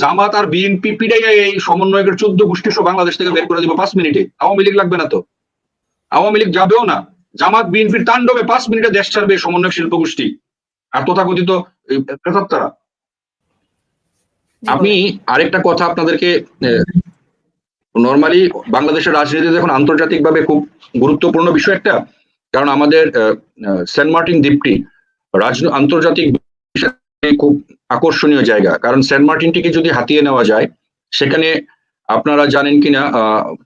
জামাত আর BNP পিড়াই এই সমন্বয়কের চোদ্দ গোষ্ঠী সহ বাংলাদেশ থেকে বের করে দিব পাঁচ মিনিটে। আওয়ামী লীগ লাগবে না তো? আওয়ামী লীগ যাবেও না। জামাত বিএনপির তাণ্ডবে পাঁচ মিনিটে দেশ ছাড়বে এই সমন্বয় শিল্প গোষ্ঠী। আর তথাকথিত প্রেতাত্মারা। আমি আরেকটা কথা আপনাদেরকে নর্মালি বাংলাদেশের রাজনীতিতে এখন আন্তর্জাতিকভাবে খুব গুরুত্বপূর্ণ বিষয় একটা। কারণ আমাদের সেন্ট মার্টিন দ্বীপটি রাজ আন্তর্জাতিক খুব আকর্ষণীয় জায়গা। কারণ সেন্ট মার্টিনটিকে যদি হাতিয়ে নেওয়া যায়, সেখানে আপনারা জানেন কিনা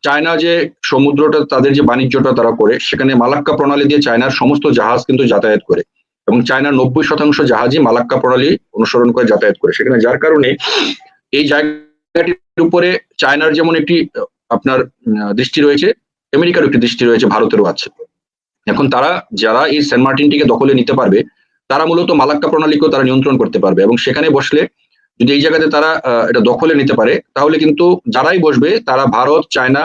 চায়না যে সমুদ্রটা, তাদের যে বাণিজ্যটা তারা করে, সেখানে মালাক্কা প্রণালী দিয়ে চায়নার সমস্ত জাহাজ কিন্তু যাতায়াত করে। এবং চায়নার নব্বই শতাংশ জাহাজই মালাক্কা প্রণালী অনুসরণ করে যাতায়াত করে। সেখানে যার কারণে এই জায়গাটির উপরে চায়নার যেমন একটি আপনার দৃষ্টি রয়েছে আমেরিকার একটি দৃষ্টি রয়েছে, ভারতেরও আছে। এখন তারা, যারা এই সেন্ট মার্টিনটিকে দখলে নিতে পারবে তারা মূলত মালাক্কা প্রণালীকেও তারা নিয়ন্ত্রণ করতে পারবে এবং সেখানে বসলে যদি এই জায়গাতে তারা এটা দখলে নিতে পারে, তাহলে কিন্তু যারাই বসবে, তারা ভারত, চায়না,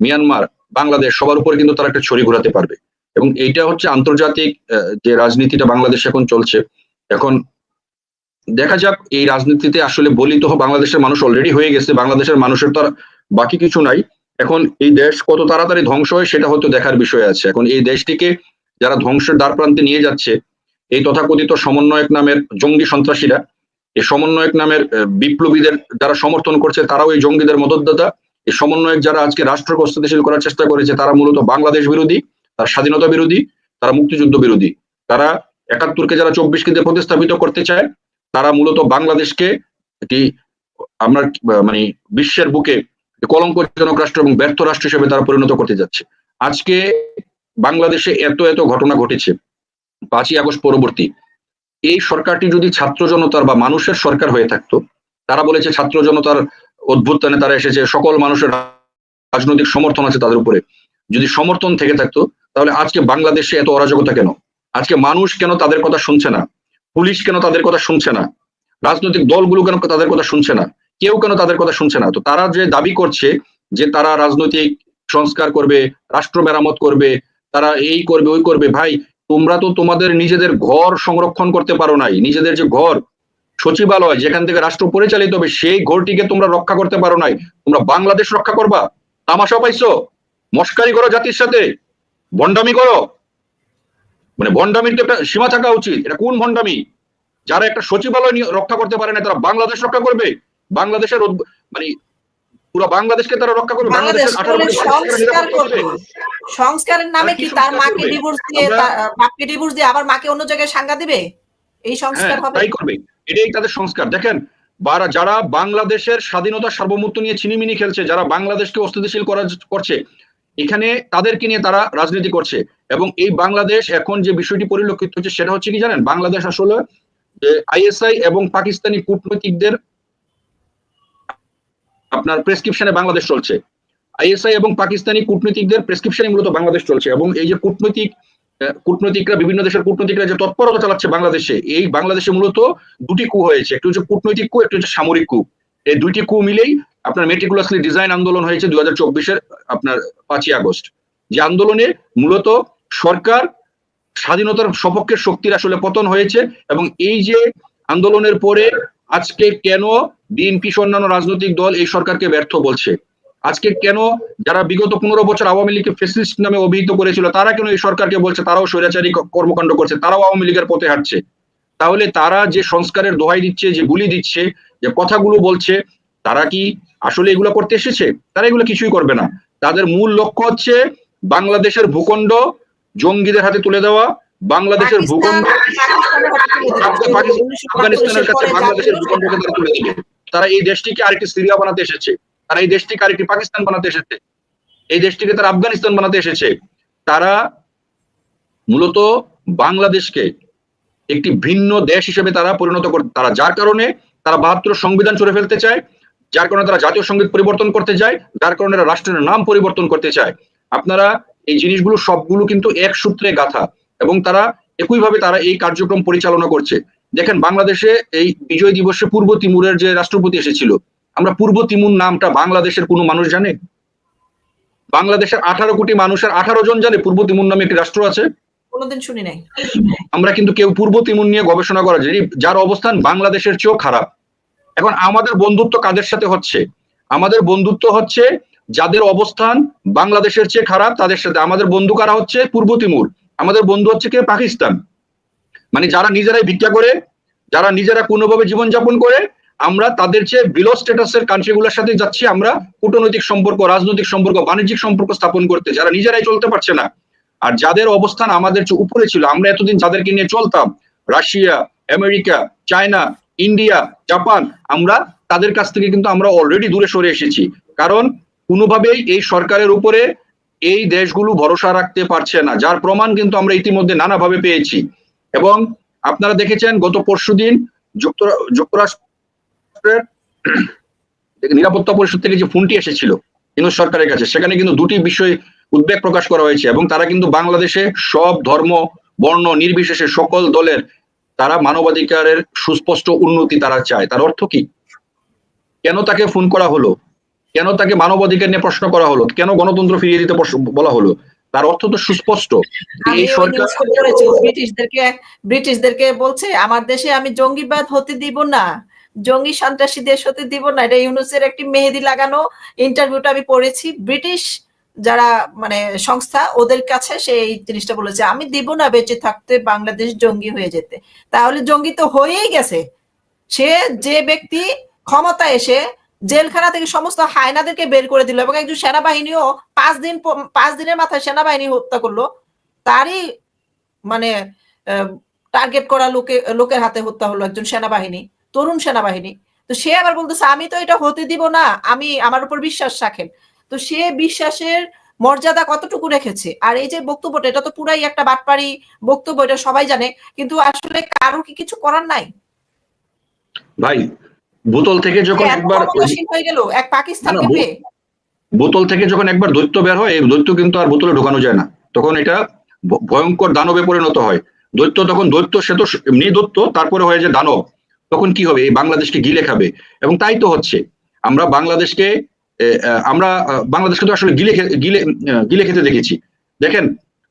মিয়ানমার, বাংলাদেশ, সবার উপরে কিন্তু তারা একটা ছড়ি ঘোরাতে পারবে। এবং এইটা হচ্ছে আন্তর্জাতিক যে রাজনীতিটা বাংলাদেশে এখন চলছে, এখন দেখা যাক এই রাজনীতিতে আসলে বলিত বাংলাদেশের মানুষ অলরেডি হয়ে গেছে, বাংলাদেশের মানুষের তো আর বাকি কিছু নাই। এখন এই দেশ কত তাড়াতাড়ি ধ্বংস হয় সেটা হয়তো দেখার বিষয় আছে। এখন এই দেশটিকে যারা ধ্বংসের দ্বার প্রান্তে নিয়ে যাচ্ছে এই তথাকথিত সমন্বয়ক নামের জঙ্গি সন্ত্রাসীরা, এই সমন্বয়ক নামের বিপ্লবীদের যারা সমর্থন করছে, তারাও এই জঙ্গিদের মদতদাতা। এই সমন্বয়ক যারা আজকে রাষ্ট্রকে অস্থিতিশীল করার চেষ্টা করেছে, তারা মূলত বাংলাদেশ বিরোধী, তার স্বাধীনতা বিরোধী, তারা মুক্তিযুদ্ধ বিরোধী। তারা একাত্তরকে যারা চব্বিশ কেন্দ্রে প্রতিস্থাপিত করতে চায়, তারা মূলত বাংলাদেশকে একটি, আমরা মানে বিশ্বের বুকে কলঙ্কজনক রাষ্ট্র এবং ব্যর্থ রাষ্ট্র হিসেবে তারা পরিণত করতে যাচ্ছে। আজকে বাংলাদেশে এত এত ঘটনা ঘটেছে। পাঁচই আগস্ট পরবর্তী। এই সরকারটি যদি ছাত্র জনতার বা মানুষের সরকার হয়ে থাকতো, তারা বলেছে ছাত্র জনতার অভ্যুত্থানে তারা এসেছে, সকল মানুষের রাজনৈতিক সমর্থন আছে তাদের উপরে। যদি সমর্থন থেকে থাকতো, তাহলে আজকে বাংলাদেশে এত অরাজকতা কেন? আজকে মানুষ কেন তাদের কথা শুনছে না? পুলিশ কেন তাদের কথা শুনছে না? রাজনৈতিক দলগুলো কেন তাদের কথা শুনছে না? কেউ কেন তাদের কথা শুনছে না? তো তারা যে দাবি করছে যে তারা রাজনৈতিক সংস্কার করবে, রাষ্ট্র মেরামত করবে, তারা এই করবে, ওই করবে, ভাই তোমরা তো তোমাদের নিজেদের ঘর সংরক্ষণ করতে পারো নাই নিজেদের যে ঘর সচিবালয় যেখান থেকে রাষ্ট্র পরিচালিত হবে সেই ঘরটিকে তোমরা রক্ষা করতে পারো নাই। তোমরা বাংলাদেশ রক্ষা করবা। তামাশা পাইছো? মস্কারি করো জাতির সাথে। ভণ্ডামি করো। মানে ভণ্ডামির তো একটা সীমা থাকা উচিত। এটা কোন ভণ্ডামি? যারা একটা সচিবালয় নিয়ে রক্ষা করতে পারে না তারা বাংলাদেশ রক্ষা করবে? বাংলাদেশের মানে পুরো বাংলাদেশকে তারা রক্ষা করবে? বাংলাদেশের আঠারো সংস্কার। সংস্কারের নামে কি তার মাকে ডিভোর্স দিয়ে বাপকে ডিভোর্স দিয়ে আবার মাকে অন্য জায়গায় সাঙ্গা দিবে? এই সংস্কার হ্যাঁ হবে? তাই করবে। এটাই তাদের সংস্কার। দেখেন যারা বাংলাদেশের স্বাধীনতা সার্বভৌমত্ব নিয়ে ছিনিমিনি খেলছে যারা বাংলাদেশকে অস্থিতিশীল করার করছে এখানে তাদেরকে নিয়ে তারা রাজনীতি করছে। এবং এই বাংলাদেশ এখন যে বিষয়টি পরিলক্ষিত হচ্ছে সেটা হচ্ছে কি জানেন? বাংলাদেশ আসলে আইএসআই এবং পাকিস্তানি কূটনৈতিকদের আপনার প্রেসক্রিপশনে বাংলাদেশ চলছে। আইএসআই এবং পাকিস্তানি কূটনীতিকদের প্রেসক্রিপশনে মূলত বাংলাদেশ চলছে এবং এই যে কূটনৈতিক কূটনৈতিকরা, বিভিন্ন দেশের কূটনৈতিকরা যে তৎপরতা চালাচ্ছে বাংলাদেশে, এই বাংলাদেশে মূলত দুটি কু হয়েছে, একটি হচ্ছে কূটনৈতিক কু, একটি হচ্ছে সামরিক কু। এই দুইটি কু মিলেই আপনার মেটিকুলাসলি ডিজাইন আন্দোলন হয়েছে দু হাজার চব্বিশের, আপনার পাঁচই আগস্ট। যে আন্দোলনে মূলত সরকার স্বাধীনতার সপক্ষের শক্তির আসলে পতন হয়েছে এবং এই যে আন্দোলনের পরে আজকে কেন বিএনপি অন্যান্য রাজনৈতিক দল এই সরকারকে ব্যর্থ বলছে? আজকে কেন যারা বিগত পনেরো বছর আওয়ামী লীগকে ফেসিস্ট নামে অভিহিত করেছিল তারা কেন এই সরকারকে বলছে তারাও স্বৈরাচারী কর্মকাণ্ড করছে তারাও আওয়ামী লীগের পথে হাঁটছে? তাহলে তারা যে সংস্কারের দোহাই দিচ্ছে যে গুলি দিচ্ছে যে কথাগুলো বলছে তারা কি আসলে এগুলো করতে এসেছে? তারা এগুলো কিছুই করবে না। তাদের মূল লক্ষ্য হচ্ছে বাংলাদেশের ভূখণ্ড জঙ্গিদের হাতে তুলে দেওয়া বাংলাদেশের ভূখণ্ড আফগানিস্তানের কাছে বাংলাদেশের ভূখণ্ডকে তারা তুলে দিবে তারা এই দেশটিকে আরেকটি সিরিয়া বানাতে এসেছে। তারা এই দেশটিকে আরেকটি পাকিস্তান বানাতে এসেছে। এই দেশটিকে তারা আফগানিস্তান বানাতে এসেছে। তারা মূলত বাংলাদেশকে একটি ভিন্ন দেশ হিসেবে তারা পরিণত করতে তারা যার কারণে তারা বাহাত্তর সংবিধান ছড়ে ফেলতে চায়, যার কারণে তারা জাতীয় সংগীত পরিবর্তন করতে চায়, যার কারণে তারা রাষ্ট্রের নাম পরিবর্তন করতে চায়। আপনারা এই জিনিসগুলো সবগুলো কিন্তু এক সূত্রে গাথা এবং তারা একইভাবে তারা এই কার্যক্রম পরিচালনা করছে। দেখেন, বাংলাদেশে এই বিজয় দিবসে পূর্ব তিমুরের যে রাষ্ট্রপতি এসেছিল আমরা পূর্ব তিমুর নামটা বাংলাদেশের কোনো মানুষ জানে? বাংলাদেশের আঠারো কোটি মানুষের আঠারো জন জানে পূর্ব তিমুর নামে একটি রাষ্ট্র আছে? কোনোদিন শুনি নাই। আমরা কিন্তু কেউ পূর্ব তিমুর নিয়ে গবেষণা করা যায় যার অবস্থান বাংলাদেশের চেয়েও খারাপ। এখন আমাদের বন্ধুত্ব কাদের সাথে হচ্ছে? আমাদের বন্ধুত্ব হচ্ছে যাদের অবস্থান বাংলাদেশের চেয়ে খারাপ তাদের সাথে। আমাদের বন্ধু কারা হচ্ছে? পূর্ব তিমুর। আমাদের বন্ধু হচ্ছে কে? পাকিস্তান। মানে যারা নিজেরাই ভিক্ষা করে যারা নিজেরা কোনোভাবে জীবনযাপন করে আমরা তাদের চেয়ে বিলো স্ট্যাটাসের কান্ট্রিগুলোর সাথে যাচ্ছি, আমরা কূটনৈতিক সম্পর্ক, রাজনৈতিক সম্পর্ক, বাণিজ্যিক সম্পর্ক স্থাপন করতে। যারা নিজেরাই চলতে পারছে না, আর যাদের অবস্থান আমাদের চেয়ে উপরে ছিল, আমরা এতদিন যাদেরকে নিয়ে চলতাম, Russia, America, China, India, Japan, আমরা তাদের কাছ থেকে কিন্তু আমরা অলরেডি দূরে সরে এসেছি। কারণ কোনোভাবেই এই সরকারের উপরে এই দেশগুলো ভরসা রাখতে পারছে না, যার প্রমাণ কিন্তু আমরা ইতিমধ্যে নানাভাবে পেয়েছি। এবং আপনারা দেখেছেন, গত পরশুদিন যুক্তরা যুক্তরাষ্ট্রের নিরাপত্তা পরিষদ থেকে যে ফোনটি এসেছিল ইউনুস সরকারের কাছে সেখানে কিন্তু দুটি বিষয় উদ্বেগ প্রকাশ করা হয়েছে এবং তারা কিন্তু বাংলাদেশে সব ধর্ম বর্ণ নির্বিশেষে সকল দলের তারা মানবাধিকারের সুস্পষ্ট উন্নতি তারা চায়। তার অর্থ কি? কেন তাকে ফোন করা হলো? কেন তাকে মানবাধিকার নিয়ে প্রশ্ন করা হলো? কেন গণতন্ত্র ফিরিয়ে দিতে বলা হলো? তার অর্থ তো সুস্পষ্ট। এই সরকার ব্রিটিশদেরকে ব্রিটিশদেরকে বলছে আমার দেশে আমি জঙ্গিবাদ হতে দিব না। জঙ্গি সন্ত্রাসী দেশ হতে দিব না। এটা ইউনুসের একটি মেহেদি লাগানো ইন্টারভিউটা আমি পড়েছি। ব্রিটিশ যারা মানে সংস্থা, ওদের কাছে সে এই জিনিসটা বলেছে, আমি দিব না বেঁচে থাকতে বাংলাদেশ জঙ্গি হয়ে যেতে। তাহলে জঙ্গি তো হয়েই গেছে। সে যে ব্যক্তি ক্ষমতা এসে জেলখানা থেকে সমস্ত হায়নাদেরকে বের করে দিল এবং একজন সেনাবাহিনীও পাঁচ দিন পাঁচ দিনের মাথায় সেনাবাহিনী হত্যা করল, তারই মানে টার্গেট করা লোকে, লোকের হাতে হত্যা হলো একজন সেনাবাহিনী। তরুণ সেনাবাহিনী। তো সে আবার বলতেছে আমি তো এটা হতে দিব না আমি আমার উপর বিশ্বাস রাখেন। তো সে বিশ্বাসের মর্যাদা কতটুকু রেখেছে? আর এই যে বক্তব্যটা এটা তো পুরাই একটা বাটপাড়ি বক্তব্য এটা সবাই জানে কিন্তু আসলে কারও কি কিছু করার নাই? ভাই বোতল থেকে যখন একবার হয়ে গেল এক পাকিস্তানকে না, না, পেয়ে। বোতল থেকে যখন একবার দৈত্য বের হয় এই দৈত্য কিন্তু আর বোতলে ঢোকানো যায় না। তখন এটা ভয়ঙ্কর দানবে পরিণত হয়। দৈত্য তখন দৈত্য সে তো এমনি দৈত্য তারপরে হয়ে যে দানব। তখন কি হবে? বাংলাদেশকে গিলে খাবে। এবং তাই তো হচ্ছে। আমরা বাংলাদেশকে আমরা বাংলাদেশকে তো আসলে গিলে গিলে গিলে খেতে দেখেছি। দেখেন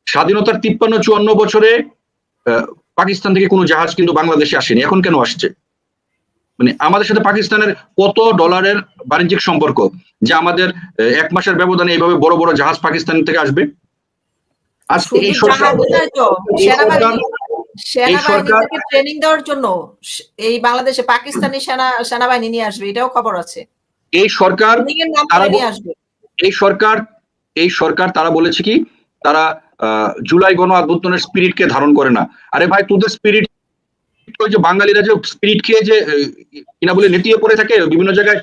স্বাধীনতার তিপ্পান্ন চুয়ান্ন বছরে পাকিস্তান থেকে কোনো জাহাজ কিন্তু বাংলাদেশে আসেনি। এখন কেন আসছে? মানে আমাদের সাথে পাকিস্তানের কত ডলারের বাণিজ্যিক সম্পর্ক যে আমাদের এক মাসের ব্যবধানে এইভাবে বড় বড় জাহাজ পাকিস্তান থেকে আসবে? আজকে এই সেনাবাহিনী ট্রেনিং দেওয়ার জন্য এই বাংলাদেশে পাকিস্তানি সেনা সেনাবাহিনী নিয়ে আসবে এটাও খবর আছে। এই সরকার এই সরকার এই সরকার তারা বলেছে কি তারা জুলাই গণ আন্দোলনের স্পিরিটকে ধারণ করে না। আরে ভাই তোদের স্পিরিট ওই যে বাঙালিরা যে স্পিরিট খেয়ে যে কিনা বলে নেতিয়ে পড়ে থাকে বিভিন্ন জায়গায়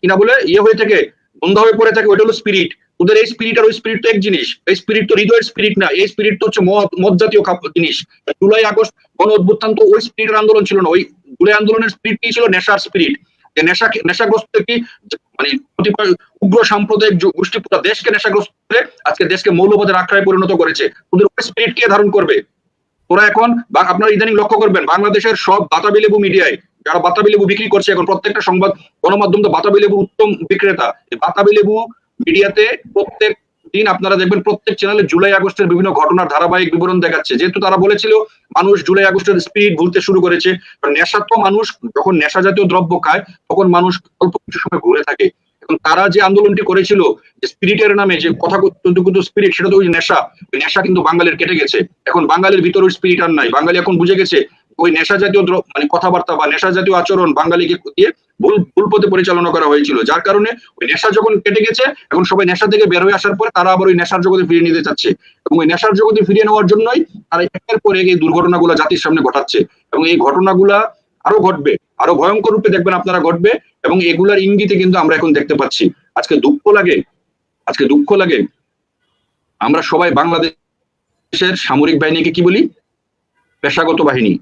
কিনা বলে ইয়ে হয়ে থাকে বন্ধ হয়ে পড়ে থাকে ওইটা হলো স্পিরিট। ওদের এই স্পিরিট আর ওই স্পিরিট তো এক জিনিস। এই স্পিরিট তো হৃদয়ের স্পিরিট না, এই স্পিরিট তো হচ্ছে মদ জাতীয় জিনিস। জুলাই, আগস্ট গণ অভ্যুত্থান তো ওই স্পিরিটের আন্দোলন ছিল না, ওই জুলাই আন্দোলনের স্পিরিট কি ছিল? নেশার স্পিরিট যে নেশা নেশাগ্রস্ত কি? মানে উগ্র সাম্প্রদায়িক গোষ্ঠী পুরো দেশকে নেশাগ্রস্ত করে আজকে দেশকে মৌলবাদের আখড়ায় পরিণত করেছে। ওদের ওই স্পিরিট কে ধারণ করবে? ওরা এখন আপনারা ইদানিং লক্ষ্য করবেন, বাংলাদেশের সব বাতাবি লেবু মিডিয়ায় যারা বাতাবি লেবু বিক্রি করছে, এখন প্রত্যেকটা সংবাদ গণমাধ্যম তো বাতাবি লেবু উত্তম বিক্রেতা। বাতাবি লেবু মিডিয়াতে প্রত্যেক দিন আপনারা দেখবেন প্রত্যেক চ্যানেলে জুলাই আগস্টের বিভিন্ন ঘটনার ধারাবাহিক বিবরণ দেখাচ্ছে। যেহেতু তারা বলেছিল মানুষ জুলাই আগস্টের স্পিরিট ভুলতে শুরু করেছে নেশা তো মানুষ, যখন নেশা জাতীয় দ্রব্য খায়, তখন মানুষ অল্প কিছু সময় ঘুরে থাকে। এখন তারা যে আন্দোলনটি করেছিল, যে স্পিরিটের নামে যে কথা কিন্তু স্পিরিট সেটা তো ওই নেশা। ওই নেশা কিন্তু বাঙালির কেটে গেছে। এখন বাঙালির ভিতর ওই স্পিরিট আর নাই। বাঙালি এখন বুঝে গেছে ওই নেশা জাতীয় মানে কথাবার্তা বা নেশা জাতীয় আচরণ বাঙালিকে দিয়ে ভুল ভুল পথে পরিচালনা করা হয়েছিল। যার কারণে ওই নেশা যখন কেটে গেছে, এখন সবাই নেশা থেকে বের হয়ে আসার পরে তারা আবার ওই নেশার জগতে ফিরিয়ে নিতে চাচ্ছে। এবং ওই নেশার জগতে ফিরিয়ে নেওয়ার জন্যই তারা একের পর এক এই দুর্ঘটনাগুলো জাতির সামনে ঘটাচ্ছে। এবং এই ঘটনাগুলা আরও ঘটবে, আরও ভয়ঙ্কর রূপে দেখবেন আপনারা ঘটবে। এবং এগুলার ইঙ্গিতে কিন্তু আমরা এখন দেখতে পাচ্ছি। আজকে দুঃখ লাগে, আজকে দুঃখ লাগে। আমরা সবাই বাংলাদেশের সামরিক বাহিনীকে কি বলি? পেশাগত বাহিনী।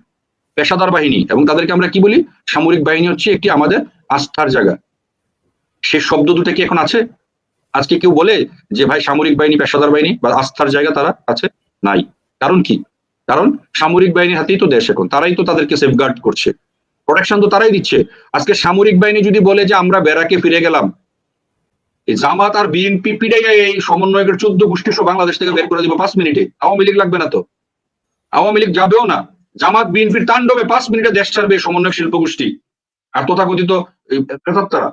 পেশাদার বাহিনী এবং তাদেরকে আমরা কি বলি? সামরিক বাহিনী হচ্ছে একটি আমাদের আস্থার জায়গা। সে শব্দ দুটো কি এখন আছে? আজকে কেউ বলে যে, ভাই, সামরিক বাহিনী, পেশাদার বাহিনী বা আস্থার জায়গা তারা আছে? নাই। কারণ কি? কারণ সামরিক বাহিনীর হাতেই তো দেশ এখন। তারাই তো তাদেরকে সেফগার্ড করছে। প্রোটেকশন তো তারাই দিচ্ছে। আজকে সামরিক বাহিনী যদি বলে যে, আমরা বেড়াকে ফিরে গেলাম। জামাত আর বিএনপি পিড়ে এই সমন্বয়কের চোদ্দ গোষ্ঠী বাংলাদেশ থেকে বের করে দিব পাঁচ মিনিটে। আওয়ামী লীগ লাগবে না তো। আওয়ামী লীগ যাবেও না। জামাত বিএনপির তাণ্ডবে পাঁচ মিনিটে দেশ ছাড়বে সমন্বয় শিল্প গোষ্ঠী। আর তথাকথিত প্রেতাত্মারা।